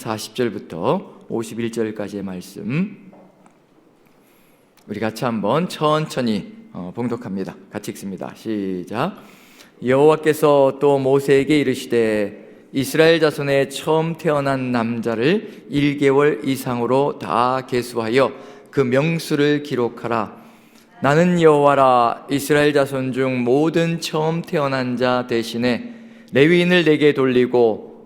40절부터 51절까지의 말씀 우리 같이 한번 천천히 어, 봉독합니다. 같이 읽습니다. 시작. 여호와께서 또 모세에게 이르시되 이스라엘 자손의 처음 태어난 남자를 1개월 이상으로 다 계수하여 그 명수를 기록하라. 나는 여호와라 이스라엘 자손 중 모든 처음 태어난 자 대신에 레위인을 내게 돌리고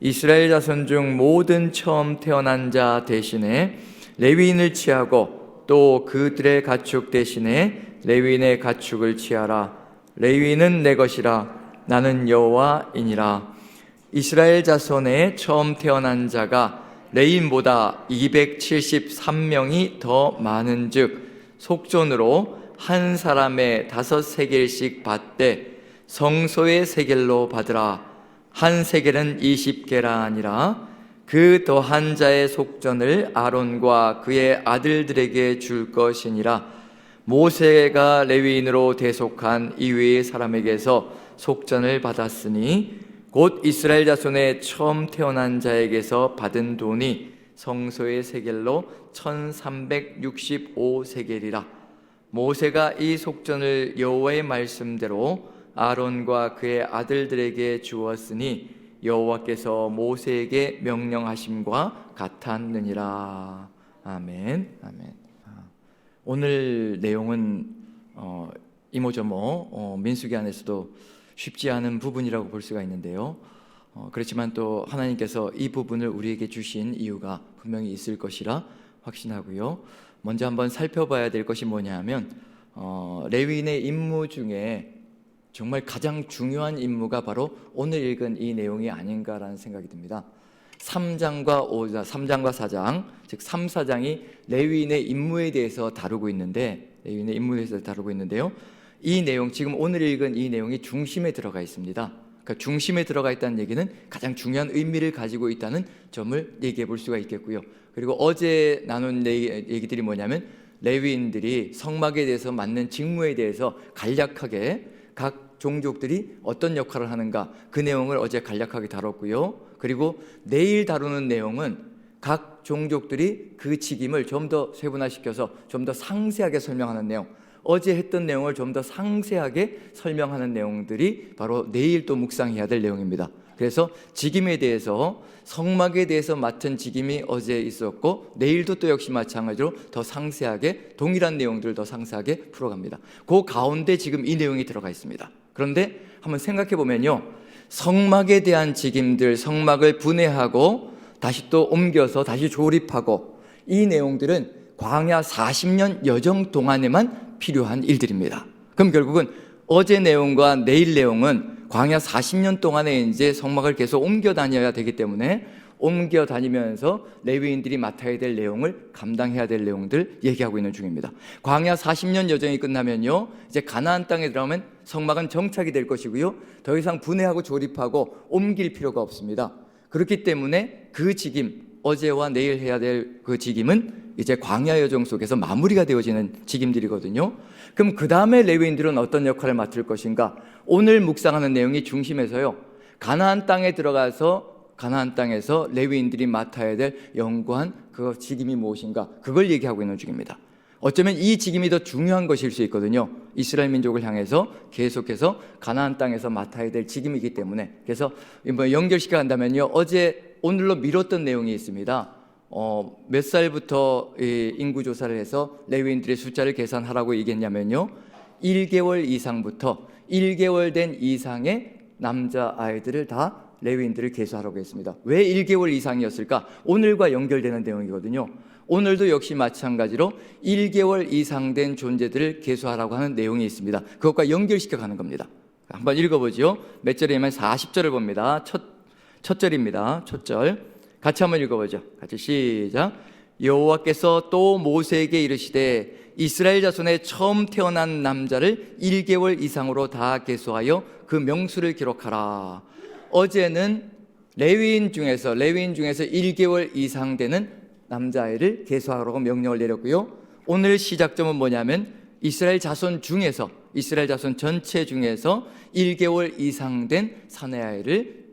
이스라엘 자손 중 모든 처음 태어난 자 대신에 레위인을 취하고 또 그들의 가축 대신에 레위인의 가축을 취하라. 레위인은 내 것이라. 나는 여호와이니라. 이스라엘 자손의 처음 태어난 자가 레인보다 273명이 더 많은즉 속전으로 한 사람의 다섯 세겔씩 받되 성소의 세겔로 받으라. 한 세겔은 20개라 아니라 그 더한 자의 속전을 아론과 그의 아들들에게 줄 것이니라. 모세가 레위인으로 대속한 이외의 사람에게서 속전을 받았으니 곧 이스라엘 자손의 처음 태어난 자에게서 받은 돈이 성소의 세겔로 1365세겔이라. 모세가 이 속전을 여호와의 말씀대로 아론과 그의 아들들에게 주었으니 여호와께서 모세에게 명령하심과 같았느니라. 아멘. 아멘. 오늘 내용은 어, 이모저모 어, 민수기 안에서도 쉽지 않은 부분이라고 볼 수가 있는데요. 어, 그렇지만 또 하나님께서 이 부분을 우리에게 주신 이유가 분명히 있을 것이라 확신하고요. 먼저 한번 살펴봐야 될 것이 뭐냐하면 어, 레위인의 임무 중에 정말 가장 중요한 임무가 바로 오늘 읽은 이 내용이 아닌가라는 생각이 듭니다. 3장과 5장, 3장과 4장, 즉 3, 4장이 레위인의 임무에 대해서 다루고 있는데 레위인의 임무에 대해서 다루고 있는데요. 이 내용 지금 오늘 읽은 이 내용이 중심에 들어가 있습니다. 그러니까 중심에 들어가 있다는 얘기는 가장 중요한 의미를 가지고 있다는 점을 얘기해 볼 수가 있겠고요. 그리고 어제 나눈 얘기들이 뭐냐면 레위인들이 성막에 대해서 맡는 직무에 대해서 간략하게 각 종족들이 어떤 역할을 하는가 그 내용을 어제 간략하게 다뤘고요. 그리고 내일 다루는 내용은 각 종족들이 그 직임을 좀 더 세분화시켜서 좀 더 상세하게 설명하는 내용. 어제 했던 내용을 좀 더 상세하게 설명하는 내용들이 바로 내일 또 묵상해야 될 내용입니다. 그래서 직임에 대해서 성막에 대해서 맡은 직임이 어제 있었고 내일도 또 역시 마찬가지로 더 상세하게 동일한 내용들을 더 상세하게 풀어갑니다. 그 가운데 지금 이 내용이 들어가 있습니다. 그런데 한번 생각해 보면요. 성막에 대한 직임들, 성막을 분해하고 다시 또 옮겨서 다시 조립하고 이 내용들은 광야 40년 여정 동안에만 필요한 일들입니다. 그럼 결국은 어제 내용과 내일 내용은 광야 40년 동안에 이제 성막을 계속 옮겨 다녀야 되기 때문에 옮겨 다니면서 레위인들이 맡아야 될 내용을 감당해야 될 내용들 얘기하고 있는 중입니다. 광야 40년 여정이 끝나면요. 이제 가나안 땅에 들어가면 성막은 정착이 될 것이고요. 더 이상 분해하고 조립하고 옮길 필요가 없습니다. 그렇기 때문에 그 직임 어제와 내일 해야 될 그 직임은 이제 광야 여정 속에서 마무리가 되어지는 직임들이거든요. 그럼 그 다음에 레위인들은 어떤 역할을 맡을 것인가? 오늘 묵상하는 내용이 중심에서요. 가나안 땅에 들어가서 가나안 땅에서 레위인들이 맡아야 될 영구한 그 직임이 무엇인가 그걸 얘기하고 있는 중입니다. 어쩌면 이 직임이 더 중요한 것일 수 있거든요. 이스라엘 민족을 향해서 계속해서 가나안 땅에서 맡아야 될 직임이기 때문에 그래서 뭐 연결시켜 간다면요. 어제 오늘로 미뤘던 내용이 있습니다. 어, 몇 살부터 인구 조사를 해서 레위인들의 숫자를 계산하라고 얘기했냐면요. 1개월 이상부터 1개월 된 이상의 남자 아이들을 다 레위인들을 계수하라고 했습니다. 왜 1개월 이상이었을까? 오늘과 연결되는 내용이거든요. 오늘도 역시 마찬가지로 1개월 이상 된 존재들을 계수하라고 하는 내용이 있습니다. 그것과 연결시켜 가는 겁니다. 한번 읽어보죠. 몇 절이냐면 40절을 봅니다. 첫, 첫 절입니다. 첫 절. 같이 한번 읽어보죠. 같이 시작. 여호와께서 또 모세에게 이르시되 이스라엘 자손의 처음 태어난 남자를 1개월 이상으로 다 계수하여 그 명수를 기록하라. 어제는 레위인 중에서 레위인 중에서 1개월 이상 되는 남자아이를 계수하라고 명령을 내렸고요. 오늘 시작점은 뭐냐면 이스라엘 자손 중에서 이스라엘 자손 전체 중에서 1개월 이상 된 사내 아이를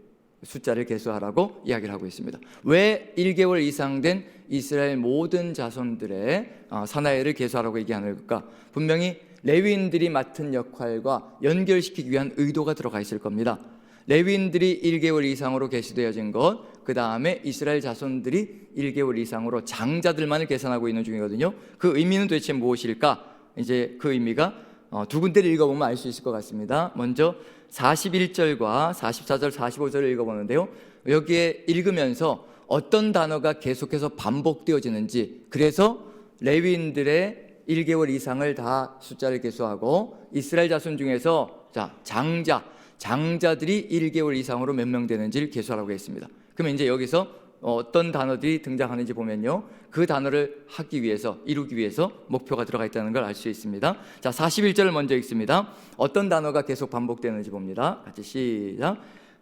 숫자를 계수하라고 이야기를 하고 있습니다. 왜 1개월 이상 된 이스라엘 모든 자손들의 어, 사나이를 계수하라고 얘기하는가? 분명히 레위인들이 맡은 역할과 연결시키기 위한 의도가 들어가 있을 겁니다. 레위인들이 1개월 이상으로 계시되어진 것, 그 다음에 이스라엘 자손들이 1개월 이상으로 장자들만을 계산하고 있는 중이거든요. 그 의미는 도대체 무엇일까? 이제 그 의미가 어, 두 군데를 읽어보면 알 수 있을 것 같습니다. 먼저 41절과 44절, 45절을 읽어보는데요. 여기에 읽으면서 어떤 단어가 계속해서 반복되어지는지, 그래서 레위인들의 1개월 이상을 다 숫자를 계수하고 이스라엘 자손 중에서 자, 장자, 장자들이 1개월 이상으로 몇 명 되는지를 계수하라고 했습니다. 그러면 이제 여기서 어떤 단어들이 등장하는지 보면요. 그 단어를 하기 위해서, 이루기 위해서 목표가 들어가 있다는 걸 알 수 있습니다. 자, 41절을 먼저 읽습니다. 어떤 단어가 계속 반복되는지 봅니다. 같이 시작.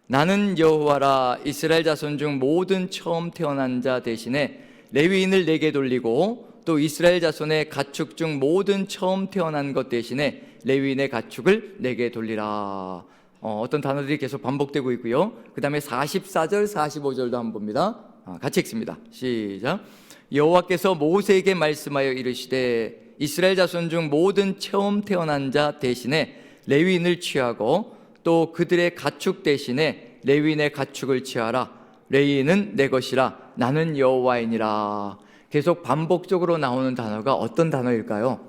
나는 여호와라 이스라엘 자손 중 모든 처음 태어난 자 대신에 레위인을 내게 돌리고 또 이스라엘 자손의 가축 중 모든 처음 태어난 것 대신에 레위인의 가축을 내게 돌리라. 어, 떤 단어들이 계속 반복되고 있고요. 그 다음에 44절, 45절도 한번 봅니다. 아, 같이 읽습니다. 시작. 여호와께서 모세에게 말씀하여 이르시되 이스라엘 자손 중 모든 처음 태어난 자 대신에 레위인을 취하고 또 그들의 가축 대신에 레위인의 가축을 취하라. 레위인은 내 것이라 나는 여호와이니라. 계속 반복적으로 나오는 단어가 어떤 단어일까요?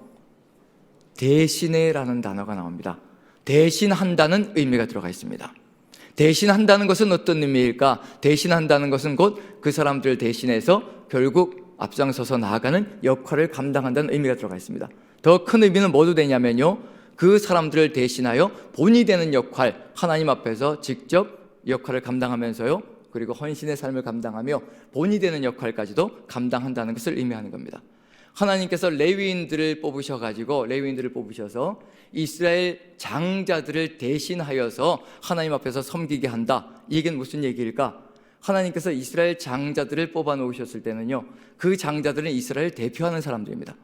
대신에라는 단어가 나옵니다. 대신한다는 의미가 들어가 있습니다. 대신한다는 것은 어떤 의미일까? 대신한다는 것은 곧 그 사람들을 대신해서 결국 앞장서서 나아가는 역할을 감당한다는 의미가 들어가 있습니다. 더 큰 의미는 뭐도 되냐면요. 그 사람들을 대신하여 본이 되는 역할, 하나님 앞에서 직접 역할을 감당하면서요. 그리고 헌신의 삶을 감당하며 본이 되는 역할까지도 감당한다는 것을 의미하는 겁니다. 하나님께서 레위인들을 뽑으셔 가지고 레위인들을 뽑으셔서 이스라엘 장자들을 대신하여서 하나님 앞에서 섬기게 한다. 이게 무슨 얘기일까? 하나님께서 이스라엘 장자들을 뽑아 놓으셨을 때는요. 그 장자들은 이스라엘 대표하는 사람들입니다.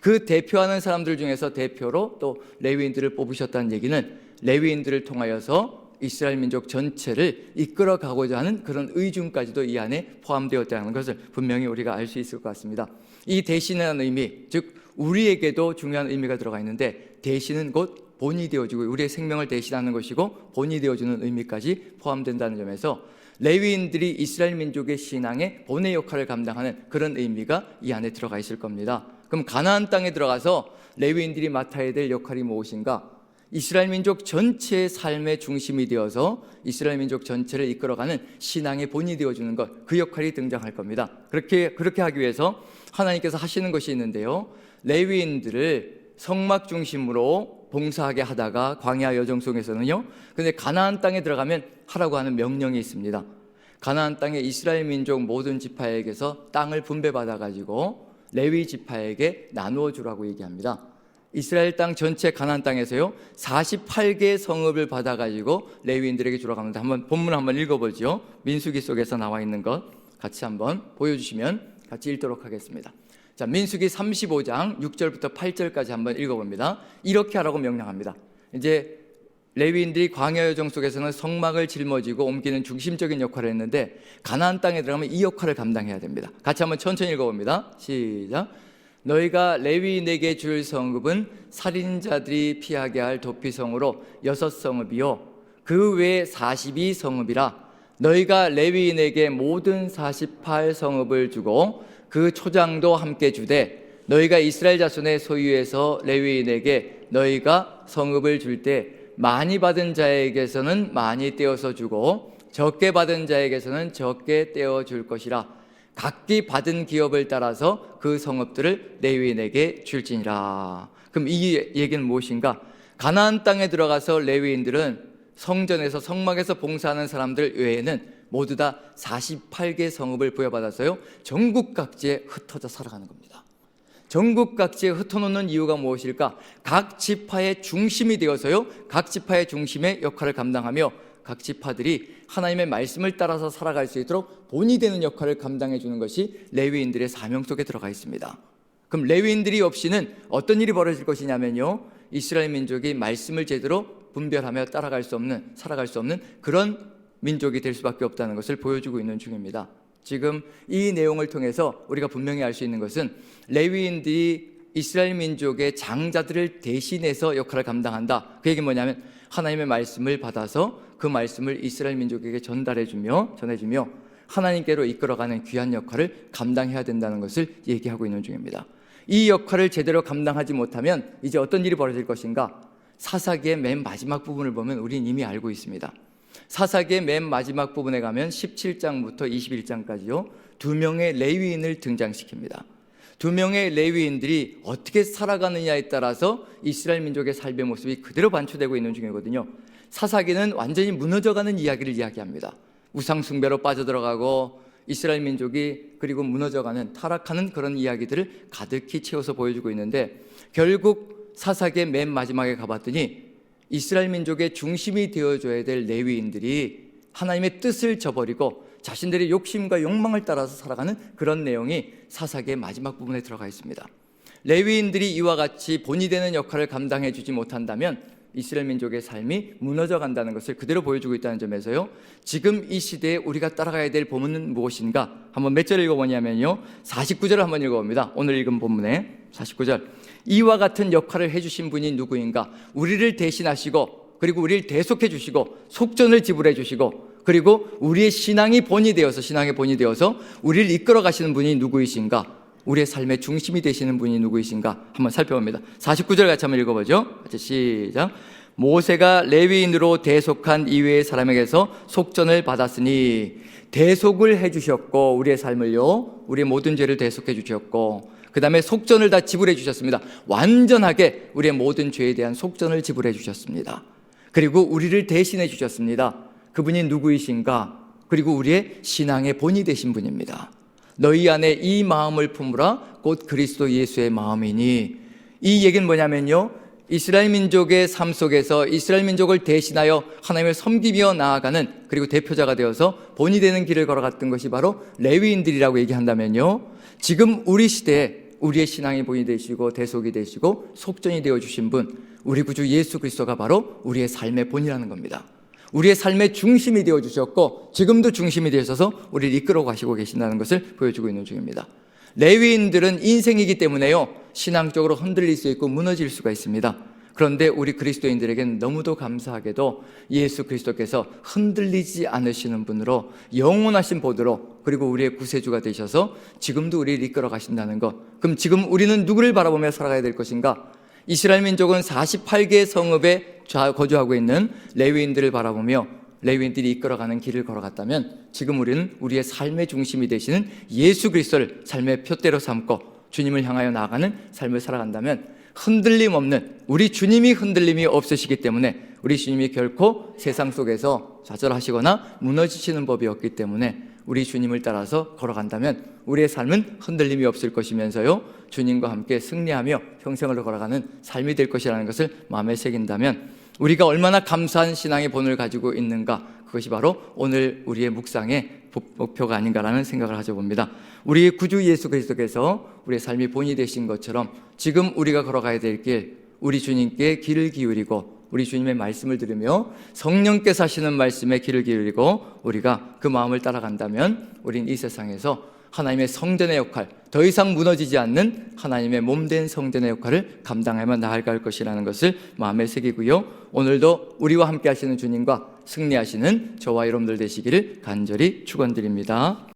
그 대표하는 사람들 중에서 대표로 또 레위인들을 뽑으셨다는 얘기는 레위인들을 통하여서 이스라엘 민족 전체를 이끌어 가고자 하는 그런 의중까지도 이 안에 포함되었다는 것을 분명히 우리가 알 수 있을 것 같습니다. 이 대신이라는 의미, 즉 우리에게도 중요한 의미가 들어가 있는데 대신은 곧 본이 되어주고 우리의 생명을 대신하는 것이고 본이 되어주는 의미까지 포함된다는 점에서 레위인들이 이스라엘 민족의 신앙의 본의 역할을 감당하는 그런 의미가 이 안에 들어가 있을 겁니다. 그럼 가나안 땅에 들어가서 레위인들이 맡아야 될 역할이 무엇인가? 이스라엘 민족 전체의 삶의 중심이 되어서 이스라엘 민족 전체를 이끌어가는 신앙의 본이 되어주는 것, 그 역할이 등장할 겁니다. 그렇게, 그렇게 하기 위해서 하나님께서 하시는 것이 있는데요. 레위인들을 성막 중심으로 봉사하게 하다가 광야 여정 속에서는요. 근데 가나안 땅에 들어가면 하라고 하는 명령이 있습니다. 가나안 땅에 이스라엘 민족 모든 지파에게서 땅을 분배받아 가지고 레위 지파에게 나누어 주라고 얘기합니다. 이스라엘 땅 전체 가나안 땅에서요 48개 성읍을 받아 가지고 레위인들에게 주러 갑니다. 한번 본문 한번 읽어보죠. 민수기 속에서 나와 있는 것 같이 한번 보여 주시면 같이 읽도록 하겠습니다. 자, 민수기 35장 6절부터 8절까지 한번 읽어봅니다. 이렇게 하라고 명령합니다. 이제 레위인들이 광야 여정 속에서는 성막을 짊어지고 옮기는 중심적인 역할을 했는데 가나안 땅에 들어가면 이 역할을 감당해야 됩니다. 같이 한번 천천히 읽어봅니다. 시작. 너희가 레위인에게 줄 성읍은 살인자들이 피하게 할 도피성으로 여섯 성읍이요 그 외에 42 성읍이라 너희가 레위인에게 모든 48 성읍을 주고 그 초장도 함께 주되 너희가 이스라엘 자손의 소유에서 레위인에게 너희가 성읍을 줄 때 많이 받은 자에게서는 많이 떼어서 주고 적게 받은 자에게서는 적게 떼어 줄 것이라 각기 받은 기업을 따라서 그 성읍들을 레위인에게 줄지니라. 그럼 이 얘기는 무엇인가? 가나안 땅에 들어가서 레위인들은 성전에서 성막에서 봉사하는 사람들 외에는 모두 다 48개 성읍을 부여받아서요 전국 각지에 흩어져 살아가는 겁니다. 전국 각지에 흩어놓는 이유가 무엇일까? 각 지파의 중심이 되어서요 각 지파의 중심의 역할을 감당하며 각 지파들이 하나님의 말씀을 따라서 살아갈 수 있도록 본이 되는 역할을 감당해 주는 것이 레위인들의 사명 속에 들어가 있습니다. 그럼 레위인들이 없이는 어떤 일이 벌어질 것이냐면요. 이스라엘 민족이 말씀을 제대로 분별하며 따라갈 수 없는 살아갈 수 없는 그런 민족이 될 수밖에 없다는 것을 보여주고 있는 중입니다. 지금 이 내용을 통해서 우리가 분명히 알 수 있는 것은 레위인들이 이스라엘 민족의 장자들을 대신해서 역할을 감당한다. 그 얘기 뭐냐면 하나님의 말씀을 받아서 그 말씀을 이스라엘 민족에게 전달해주며 전해주며 하나님께로 이끌어가는 귀한 역할을 감당해야 된다는 것을 얘기하고 있는 중입니다. 이 역할을 제대로 감당하지 못하면 이제 어떤 일이 벌어질 것인가? 사사기의 맨 마지막 부분을 보면 우리는 이미 알고 있습니다. 사사기의 맨 마지막 부분에 가면 17장부터 21장까지요. 두 명의 레위인을 등장시킵니다. 두 명의 레위인들이 어떻게 살아가느냐에 따라서 이스라엘 민족의 삶의 모습이 그대로 반추되고 있는 중이거든요. 사사기는 완전히 무너져가는 이야기를 이야기합니다. 우상숭배로 빠져들어가고 이스라엘 민족이 그리고 무너져가는 타락하는 그런 이야기들을 가득히 채워서 보여주고 있는데 결국 사사기의 맨 마지막에 가봤더니 이스라엘 민족의 중심이 되어줘야 될 레위인들이 하나님의 뜻을 저버리고 자신들의 욕심과 욕망을 따라서 살아가는 그런 내용이 사사기의 마지막 부분에 들어가 있습니다. 레위인들이 이와 같이 본이 되는 역할을 감당해 주지 못한다면 이스라엘 민족의 삶이 무너져 간다는 것을 그대로 보여주고 있다는 점에서요. 지금 이 시대에 우리가 따라가야 될 본문은 무엇인가? 한번 몇절 읽어보냐면요. 49절을 한번 읽어봅니다. 오늘 읽은 본문에 49절. 이와 같은 역할을 해주신 분이 누구인가? 우리를 대신하시고 그리고 우리를 대속해 주시고 속전을 지불해 주시고 그리고 우리의 신앙이 본이 되어서 신앙의 본이 되어서 우리를 이끌어 가시는 분이 누구이신가? 우리의 삶의 중심이 되시는 분이 누구이신가? 한번 살펴봅니다. 49절 같이 한번 읽어보죠. 같이 시작. 모세가 레위인으로 대속한 이외의 사람에게서 속전을 받았으니 대속을 해주셨고 우리의 삶을요, 우리의 모든 죄를 대속해 주셨고 그 다음에 속전을 다 지불해 주셨습니다. 완전하게 우리의 모든 죄에 대한 속전을 지불해 주셨습니다. 그리고 우리를 대신해 주셨습니다. 그분이 누구이신가? 그리고 우리의 신앙의 본이 되신 분입니다. 너희 안에 이 마음을 품으라 곧 그리스도 예수의 마음이니 이 얘기는 뭐냐면요. 이스라엘 민족의 삶 속에서 이스라엘 민족을 대신하여 하나님을 섬기며 나아가는 그리고 대표자가 되어서 본이 되는 길을 걸어갔던 것이 바로 레위인들이라고 얘기한다면요. 지금 우리 시대에 우리의 신앙이 본이 되시고 대속이 되시고 속전이 되어 주신 분 우리 구주 예수 그리스도가 바로 우리의 삶의 본이라는 겁니다. 우리의 삶의 중심이 되어 주셨고 지금도 중심이 되셔서 우리를 이끌어 가시고 계신다는 것을 보여주고 있는 중입니다. 레위인들은 인생이기 때문에요. 신앙적으로 흔들릴 수 있고 무너질 수가 있습니다. 그런데 우리 그리스도인들에게는 너무도 감사하게도 예수 그리스도께서 흔들리지 않으시는 분으로 영원하신 보도로 그리고 우리의 구세주가 되셔서 지금도 우리를 이끌어 가신다는 것. 그럼 지금 우리는 누구를 바라보며 살아가야 될 것인가? 이스라엘 민족은 48개 성읍에 거주하고 있는 레위인들을 바라보며 레위인들이 이끌어가는 길을 걸어갔다면 지금 우리는 우리의 삶의 중심이 되시는 예수 그리스도를 삶의 표대로 삼고 주님을 향하여 나아가는 삶을 살아간다면 흔들림 없는 우리 주님이 흔들림이 없으시기 때문에 우리 주님이 결코 세상 속에서 좌절하시거나 무너지시는 법이 없기 때문에 우리 주님을 따라서 걸어간다면 우리의 삶은 흔들림이 없을 것이면서요 주님과 함께 승리하며 평생을 걸어가는 삶이 될 것이라는 것을 마음에 새긴다면 우리가 얼마나 감사한 신앙의 본을 가지고 있는가 그것이 바로 오늘 우리의 묵상의 목표가 아닌가라는 생각을 하죠 봅니다. 우리 구주 예수 그리스도께서 우리의 삶이 본이 되신 것처럼 지금 우리가 걸어가야 될 길, 우리 주님께 귀를 기울이고 우리 주님의 말씀을 들으며 성령께서 하시는 말씀에 귀를 기울이고 우리가 그 마음을 따라간다면 우린 이 세상에서 하나님의 성전의 역할, 더 이상 무너지지 않는 하나님의 몸된 성전의 역할을 감당하며 나아갈 것이라는 것을 마음에 새기고요. 오늘도 우리와 함께 하시는 주님과 승리하시는 저와 여러분들 되시기를 간절히 축원드립니다.